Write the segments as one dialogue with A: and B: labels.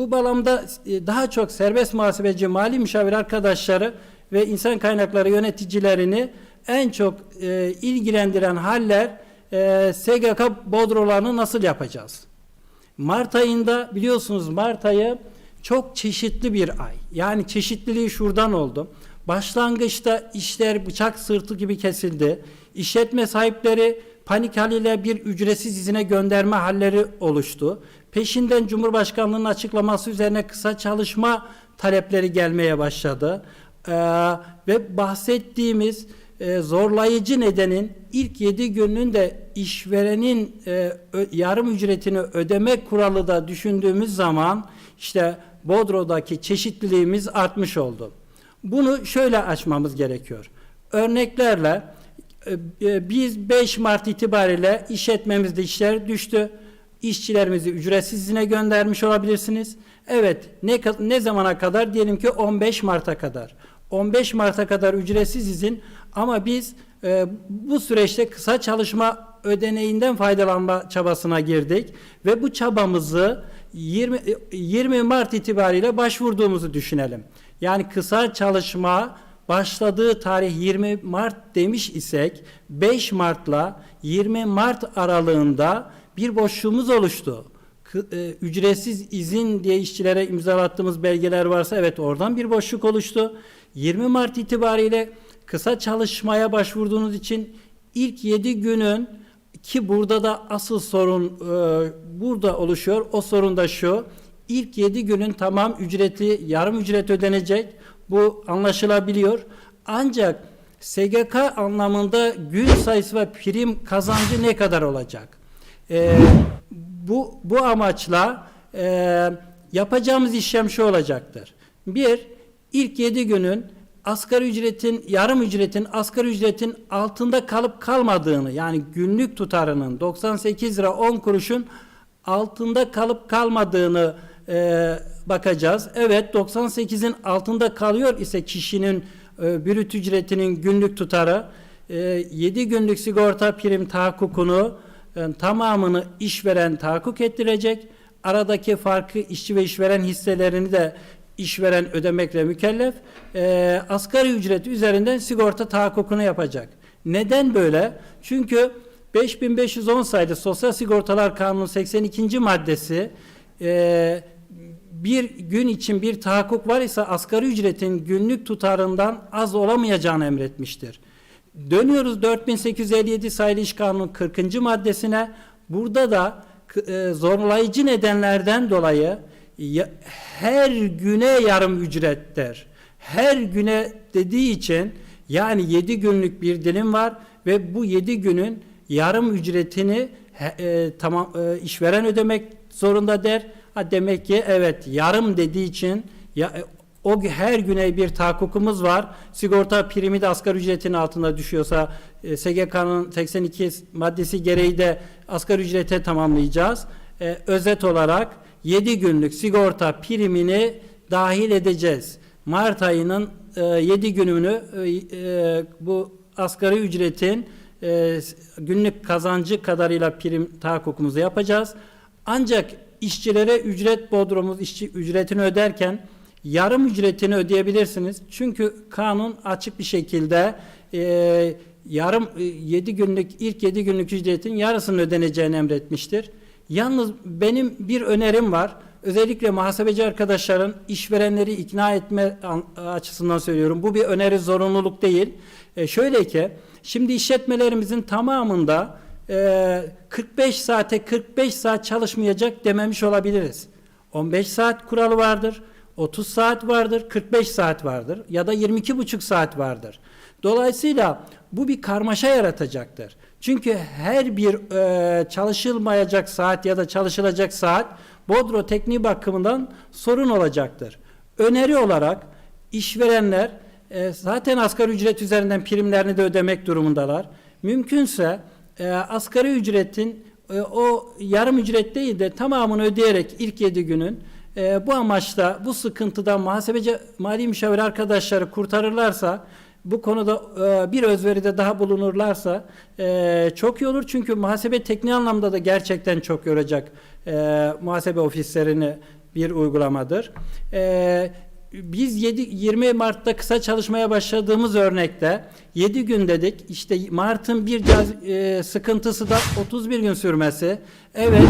A: bu bağlamda e, daha çok serbest muhasebeci, mali müşavir arkadaşları ve insan kaynakları yöneticilerini en çok e, ilgilendiren haller e, SGK bodrolarını nasıl yapacağız? Mart ayında biliyorsunuz Mart ayı çok çeşitli bir ay. Yani çeşitliliği şuradan oldu. Başlangıçta işler bıçak sırtı gibi kesildi. İşletme sahipleri panik haliyle bir ücretsiz izine gönderme halleri oluştu. Peşinden Cumhurbaşkanlığı'nın açıklaması üzerine kısa çalışma talepleri gelmeye başladı. Ee, ve bahsettiğimiz e, zorlayıcı nedenin ilk 7 günün de işverenin e, ö- yarım ücretini ödeme kuralı da düşündüğümüz zaman işte Bodro'daki çeşitliliğimiz artmış oldu. Bunu şöyle açmamız gerekiyor. Örneklerle biz 5 Mart itibariyle işletmemizde işler düştü. İşçilerimizi ücretsiz izine göndermiş olabilirsiniz. Evet ne, ne zamana kadar? Diyelim ki 15 Mart'a kadar. 15 Mart'a kadar ücretsiz izin ama biz e, bu süreçte kısa çalışma ödeneğinden faydalanma çabasına girdik ve bu çabamızı 20, e, 20 Mart itibariyle başvurduğumuzu düşünelim. Yani kısa çalışma başladığı tarih 20 Mart demiş isek 5 Mart'la 20 Mart aralığında bir boşluğumuz oluştu. E, Ücretsiz izin diye işçilere imzalattığımız belgeler varsa evet oradan bir boşluk oluştu. 20 Mart itibariyle kısa çalışmaya başvurduğunuz için ilk 7 günün ki burada da asıl sorun e, burada oluşuyor. O sorun da şu. İlk 7 günün tamam ücreti yarım ücret ödenecek. Bu anlaşılabiliyor. Ancak SGK anlamında gün sayısı ve prim kazancı ne kadar olacak? Ee, bu bu amaçla e, yapacağımız işlem şu olacaktır. Bir, ilk 7 günün asgari ücretin, yarım ücretin asgari ücretin altında kalıp kalmadığını yani günlük tutarının 98 lira 10 kuruşun altında kalıp kalmadığını e, bakacağız. Evet 98'in altında kalıyor ise kişinin e, brüt ücretinin günlük tutarı e, 7 günlük sigorta prim tahakkukunu e, tamamını işveren tahakkuk ettirecek. Aradaki farkı işçi ve işveren hisselerini de işveren ödemekle mükellef. E, asgari ücret üzerinden sigorta tahakkukunu yapacak. Neden böyle? Çünkü 5510 sayılı Sosyal Sigortalar Kanunu 82. maddesi e, bir gün için bir tahakkuk var ise asgari ücretin günlük tutarından az olamayacağını emretmiştir. Dönüyoruz 4857 sayılı iş kanunu 40. maddesine. Burada da e, zorlayıcı nedenlerden dolayı her güne yarım ücret der. Her güne dediği için yani 7 günlük bir dilim var ve bu 7 günün yarım ücretini e, tamam e, işveren ödemek zorunda der. Ha demek ki evet yarım dediği için ya e, o her güne bir tahakkukumuz var. Sigorta primi de asgari ücretin altında düşüyorsa e, SGK'nın 82 maddesi gereği de asgari ücrete tamamlayacağız. E, özet olarak 7 günlük sigorta primini dahil edeceğiz. Mart ayının e, 7 gününü e, e, bu asgari ücretin e, günlük kazancı kadarıyla prim tahakkukumuzu yapacağız. Ancak işçilere ücret bodrumuz işçi ücretini öderken yarım ücretini ödeyebilirsiniz. Çünkü kanun açık bir şekilde e, yarım 7 günlük ilk 7 günlük ücretin yarısını ödeneceğini emretmiştir. Yalnız benim bir önerim var. Özellikle muhasebeci arkadaşların işverenleri ikna etme an- açısından söylüyorum. Bu bir öneri zorunluluk değil. E, şöyle ki şimdi işletmelerimizin tamamında e, 45 saate 45 saat çalışmayacak dememiş olabiliriz. 15 saat kuralı vardır. 30 saat vardır, 45 saat vardır ya da 22 buçuk saat vardır. Dolayısıyla bu bir karmaşa yaratacaktır. Çünkü her bir e, çalışılmayacak saat ya da çalışılacak saat Bodro tekniği bakımından sorun olacaktır. Öneri olarak işverenler e, zaten asgari ücret üzerinden primlerini de ödemek durumundalar. Mümkünse e, asgari ücretin e, o yarım ücret değil de tamamını ödeyerek ilk 7 günün e, bu amaçla bu sıkıntıdan muhasebeci mali müşavir arkadaşları kurtarırlarsa bu konuda e, bir özveride daha bulunurlarsa e, çok iyi olur. Çünkü muhasebe tekniği anlamda da gerçekten çok yoracak e, muhasebe ofislerini bir uygulamadır. Ee, biz 7, 20 Mart'ta kısa çalışmaya başladığımız örnekte 7 gün dedik. İşte Mart'ın bir caz- e, sıkıntısı da 31 gün sürmesi. Evet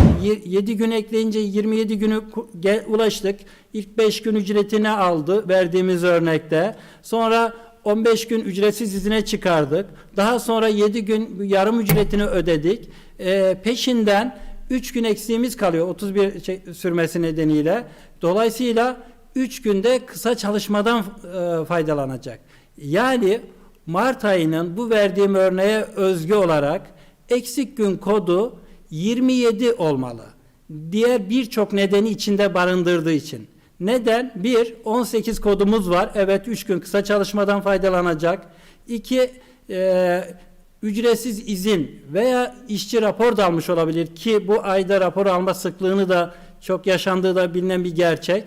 A: 7 gün ekleyince 27 günü gel- ulaştık. İlk 5 gün ücretini aldı verdiğimiz örnekte. Sonra 15 gün ücretsiz izine çıkardık. Daha sonra 7 gün yarım ücretini ödedik. Ee, peşinden 3 gün eksiğimiz kalıyor 31 şey, sürmesi nedeniyle. Dolayısıyla 3 günde kısa çalışmadan e, faydalanacak. Yani Mart ayının bu verdiğim örneğe özgü olarak eksik gün kodu 27 olmalı. Diğer birçok nedeni içinde barındırdığı için. Neden? Bir, 18 kodumuz var. Evet 3 gün kısa çalışmadan faydalanacak. İki, e, ücretsiz izin veya işçi rapor da almış olabilir ki bu ayda rapor alma sıklığını da çok yaşandığı da bilinen bir gerçek.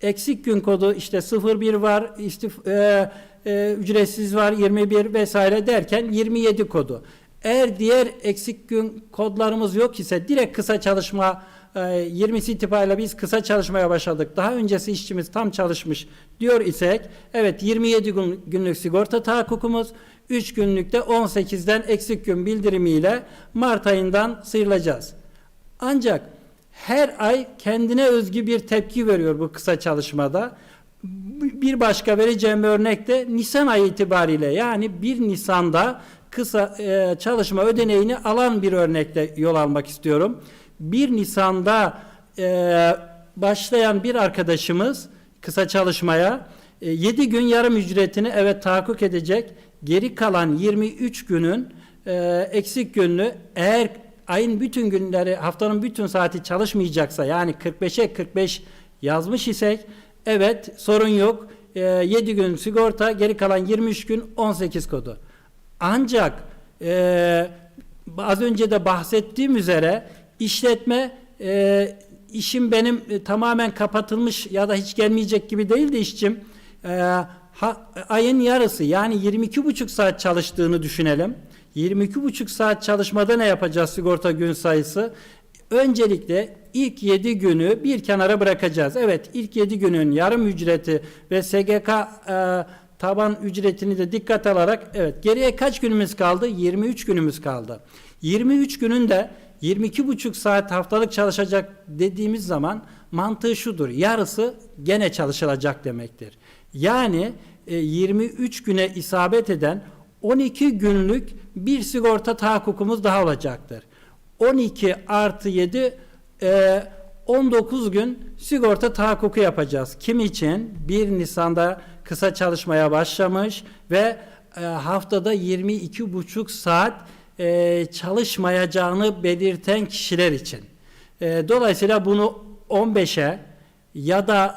A: Eksik gün kodu işte 01 var, istif, e, e, ücretsiz var 21 vesaire derken 27 kodu. Eğer diğer eksik gün kodlarımız yok ise direkt kısa çalışma e, 20'si itibariyle biz kısa çalışmaya başladık. Daha öncesi işçimiz tam çalışmış diyor isek evet 27 gün, günlük sigorta tahakkukumuz 3 günlükte 18'den eksik gün bildirimiyle Mart ayından sıyrılacağız. Ancak her ay kendine özgü bir tepki veriyor bu kısa çalışmada. Bir başka vereceğim örnek de Nisan ayı itibariyle yani 1 Nisan'da kısa e, çalışma ödeneğini alan bir örnekle yol almak istiyorum. 1 Nisan'da e, başlayan bir arkadaşımız kısa çalışmaya e, 7 gün yarım ücretini evet tahakkuk edecek. Geri kalan 23 günün e, eksik gününü eğer ayın bütün günleri haftanın bütün saati çalışmayacaksa yani 45'e 45 yazmış isek evet sorun yok. E, 7 gün sigorta geri kalan 23 gün 18 kodu. Ancak e, az önce de bahsettiğim üzere işletme e, işim benim e, tamamen kapatılmış ya da hiç gelmeyecek gibi değil de işçim e, ha, ayın yarısı yani 22,5 saat çalıştığını düşünelim. 22,5 saat çalışmada ne yapacağız sigorta gün sayısı? Öncelikle ilk 7 günü bir kenara bırakacağız. Evet ilk 7 günün yarım ücreti ve SGK e, taban ücretini de dikkat alarak evet geriye kaç günümüz kaldı? 23 günümüz kaldı. 23 günün de 22,5 saat haftalık çalışacak dediğimiz zaman mantığı şudur. Yarısı gene çalışılacak demektir. Yani e, 23 güne isabet eden 12 günlük bir sigorta tahakkukumuz daha olacaktır. 12 artı 7 e, 19 gün sigorta tahakkuku yapacağız. Kim için? 1 Nisan'da kısa çalışmaya başlamış ve e, haftada 22,5 saat e, çalışmayacağını belirten kişiler için. E, dolayısıyla bunu 15'e ya da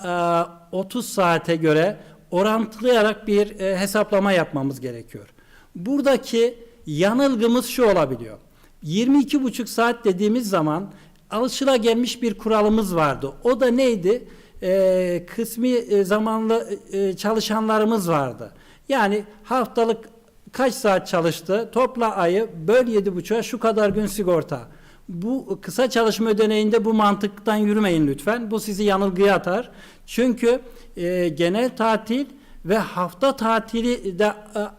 A: e, 30 saate göre orantılayarak bir e, hesaplama yapmamız gerekiyor. Buradaki yanılgımız şu olabiliyor. 22,5 saat dediğimiz zaman alışılagelmiş bir kuralımız vardı. O da neydi? Ee, kısmi e, zamanlı e, çalışanlarımız vardı. Yani haftalık kaç saat çalıştı? Topla ayı böl 7,5'a şu kadar gün sigorta. Bu kısa çalışma ödeneğinde bu mantıktan yürümeyin lütfen. Bu sizi yanılgıya atar. Çünkü e, genel tatil ve hafta tatili de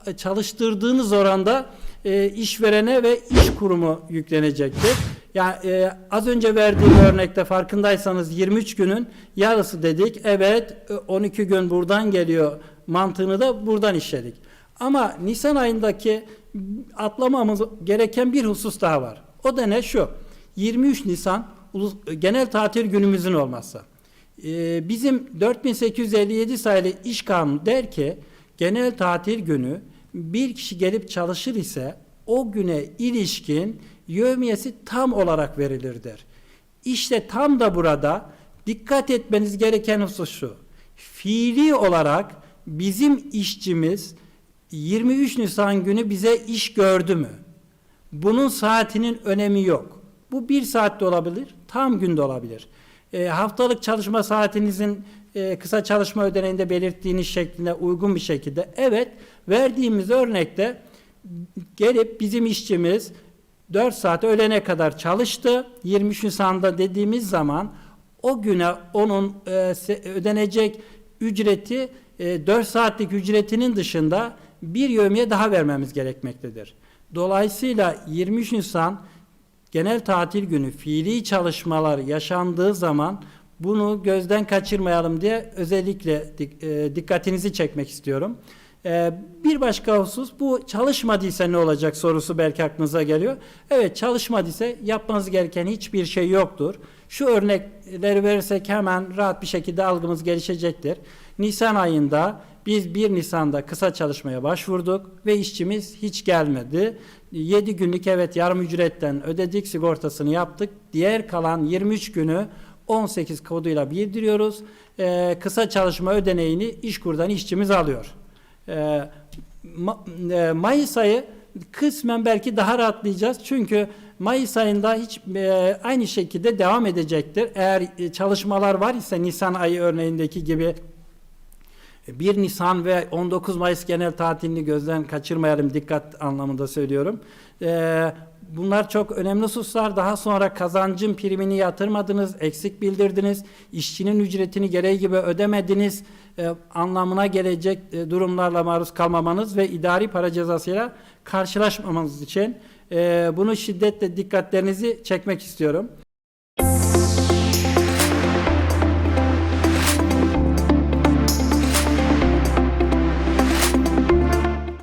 A: e, çalıştırdığınız oranda e, işverene ve iş kurumu yüklenecektir. Yani e, az önce verdiğim örnekte farkındaysanız 23 günün yarısı dedik. Evet e, 12 gün buradan geliyor mantığını da buradan işledik. Ama Nisan ayındaki atlamamız gereken bir husus daha var. O da ne şu? 23 Nisan genel tatil günümüzün olması. Ee, bizim 4857 sayılı iş kanunu der ki genel tatil günü bir kişi gelip çalışır ise o güne ilişkin yevmiyesi tam olarak verilir der. İşte tam da burada dikkat etmeniz gereken husus şu. Fiili olarak bizim işçimiz 23 Nisan günü bize iş gördü mü? Bunun saatinin önemi yok. Bu bir saatte olabilir, tam günde olabilir. E, haftalık çalışma saatinizin e, kısa çalışma ödeneğinde belirttiğiniz şeklinde uygun bir şekilde evet verdiğimiz örnekte gelip bizim işçimiz 4 saat öğlene kadar çalıştı. 23 Nisan'da dediğimiz zaman o güne onun e, ödenecek ücreti e, 4 saatlik ücretinin dışında bir yövmiye daha vermemiz gerekmektedir. Dolayısıyla 23 Nisan genel tatil günü fiili çalışmalar yaşandığı zaman bunu gözden kaçırmayalım diye özellikle e, dikkatinizi çekmek istiyorum. E, bir başka husus bu çalışmadıysa ne olacak sorusu belki aklınıza geliyor. Evet çalışmadıysa yapmanız gereken hiçbir şey yoktur. Şu örnekleri verirsek hemen rahat bir şekilde algımız gelişecektir. Nisan ayında biz 1 Nisan'da kısa çalışmaya başvurduk ve işçimiz hiç gelmedi. 7 günlük evet yarım ücretten ödedik sigortasını yaptık. Diğer kalan 23 günü 18 koduyla bildiriyoruz. Ee, kısa çalışma ödeneğini işkurdan işçimiz alıyor. Ee, Ma- e, Mayıs ayı kısmen belki daha rahatlayacağız. Çünkü Mayıs ayında hiç e, aynı şekilde devam edecektir. Eğer e, çalışmalar var ise Nisan ayı örneğindeki gibi 1 Nisan ve 19 Mayıs genel tatilini gözden kaçırmayalım dikkat anlamında söylüyorum. Ee, bunlar çok önemli hususlar. Daha sonra kazancın primini yatırmadınız, eksik bildirdiniz, işçinin ücretini gereği gibi ödemediniz e, anlamına gelecek e, durumlarla maruz kalmamanız ve idari para cezasıyla karşılaşmamanız için e, bunu şiddetle dikkatlerinizi çekmek istiyorum.